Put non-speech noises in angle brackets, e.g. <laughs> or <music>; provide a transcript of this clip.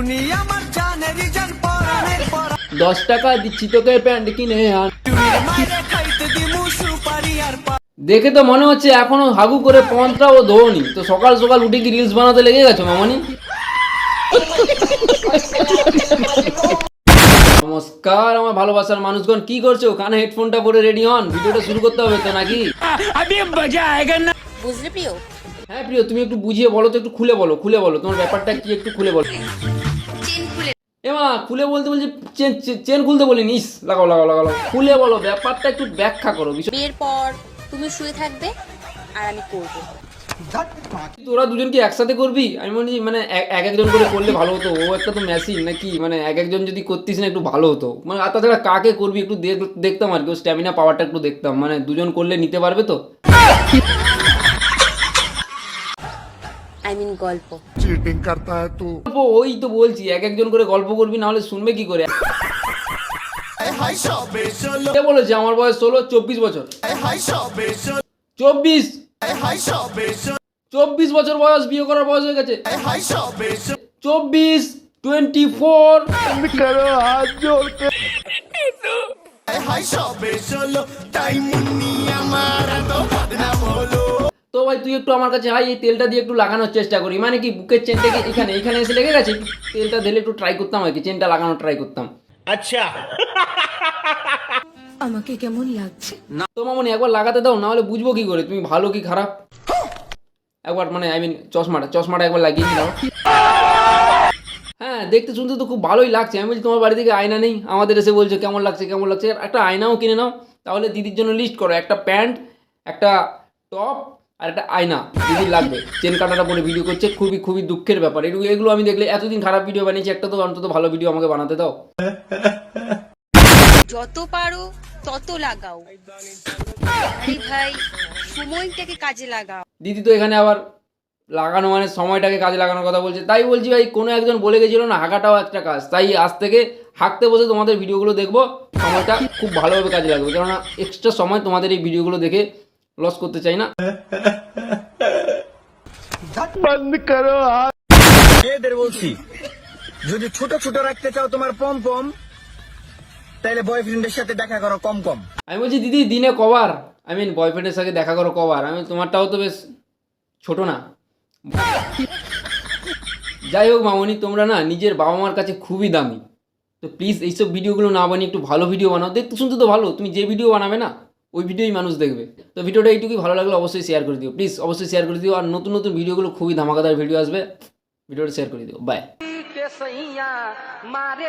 টুনি আমার পরা। দশ টাকা দিচ্ছি তোকে প্যান্ট কিনে আন খাইতে দিমু সুপারি আর দেখে তো মনে হচ্ছে এখনও হাগু করে পন্থা ও ধোনি তো সকাল সকাল উঠে কি রিলস বানাতে লেগে গেছো মামনি? নমস্কার আমার ভালোবাসার মানুষগণ কি করছ? কানে হেডফোনটা পরে রেডি হন? ভিডিওটা শুরু করতে হবে তো নাকি? বুঝলে প্রিয়? হ্যাঁ প্রিয় তুমি একটু বুঝিয়ে বলো তো একটু খুলে বলো খুলে বলো। তোমার ব্যাপারটা কি একটু খুলে বলো। খুলে বলতে বলছি চেন চেন- খুলতে বলি নিস লাগাও লাগাও লাগাও। খুলে বলো ব্যাপারটা একটু ব্যাখ্যা করো বিষয় বিয়ের পর তুমি শুয়ে থাকবে আর আমি করব। তোরা দুজন কি একসাথে করবি? আমি মনে মানে এক এক একজন করে করলে ভালো হতো। ও একটা তো মেশিন নাকি? মানে এক একজন যদি করতিস না একটু ভালো হতো। মানে আর তাছাড়া কাকে করবি একটু দেখতাম আর কি ও স্ট্যামিনা পাওয়ারটা একটু দেখতাম। মানে দুজন করলে নিতে পারবে তো? আই মিন গল্প। চিটিং করতা হ্যায় তু। গল্প ওই তো বলছি এক একজন করে গল্প করবি না হলে শুনবে কি করে? কে বলেছে আমার বয়স ষোলো চব্বিশ বছর? চব্বিশ? চব্বিশ বছর বয়স বিয়ে করার বয়স হয়ে গেছে। চব্বিশ টোয়েন্টি ফোর টাইম আমার। তো ভাই তুই একটু আমার কাছে আয় এই তেলটা দিয়ে একটু লাগানোর চেষ্টা করি। মানে কি বুকের চেনটাকে এখানে এখানে এসে লেগে গেছে? তেলটা দিলে একটু ট্রাই করতাম আর কি চেনটা লাগানোর ট্রাই করতাম। আচ্ছা। আমাকে কেমন লাগছে? না তো মামনি একবার লাগাতে দাও না হলে বুঝব কি করে তুমি ভালো কি খারাপ? একবার মানে আই মিন চশমাটা চশমাটা একবার লাগিয়ে দাও হ্যাঁ দেখতে শুনতে তো খুব ভালোই লাগছে। আমি বলছি তোমার বাড়ি থেকে আয়না নেই? আমাদের এসে বলছো কেমন লাগছে কেমন লাগছে? একটা আয়নাও কিনে নাও। তাহলে দিদির জন্য লিস্ট করো একটা প্যান্ট একটা টপ আর একটা আয়না দিদির লাগবে। চেন কাটাটা পরে ভিডিও করছে খুবই খুবই দুঃখের ব্যাপার। এগুলো আমি দেখলে এতদিন খারাপ ভিডিও বানিয়েছি একটা তো অন্তত ভালো ভিডিও আমাকে বানাতে দাও। যত পারো তত লাগাও। আরে ভাই সময়টাকে কাজে লাগাও। দিদি তো এখানে আবার লাগানো মানে সময়টাকে কাজে লাগানোর কথা বলছে। তাই বলছি ভাই কোনো একজন বলে গেছিল না হাঁকাটাও একটা কাজ। তাই আজ থেকে হাঁকতে বসে তোমাদের ভিডিওগুলো দেখব। সময়টা খুব ভালোভাবে কাজে লাগবে। কেননা এক্সট্রা সময় তোমাদের এই ভিডিওগুলো দেখে লস করতে চাই না। বন্ধ করো। মেয়েদের বলছি যদি ছোট ছোট রাখতে চাও তোমার পম পম তাহলে বয়ফ্রেন্ডের সাথে দেখা করো কম কম। আমি বলছি দিদি দিনে কবার আই মিন বয়ফ্রেন্ডের সাথে দেখা করো কবার। আমি তোমারটাও তো বেশ ছোট না। যাই হোক মামনি তোমরা না নিজের বাবা মার কাছে খুবই দামি। তো প্লিজ এইসব ভিডিওগুলো না বানিয়ে একটু ভালো ভিডিও বানাও। দেখতে শুনতে তো ভালো তুমি যে ভিডিও বানাবে না ওই ভিডিওই মানুষ দেখবে। তো ভিডিওটা এইটুকুই ভালো লাগলে অবশ্যই শেয়ার করে দিও। প্লিজ অবশ্যই শেয়ার করে দিও। আর নতুন নতুন ভিডিওগুলো খুবই ধামাকাদার ভিডিও আসবে। ভিডিওটা শেয়ার করে দিও। বাই <laughs> মারে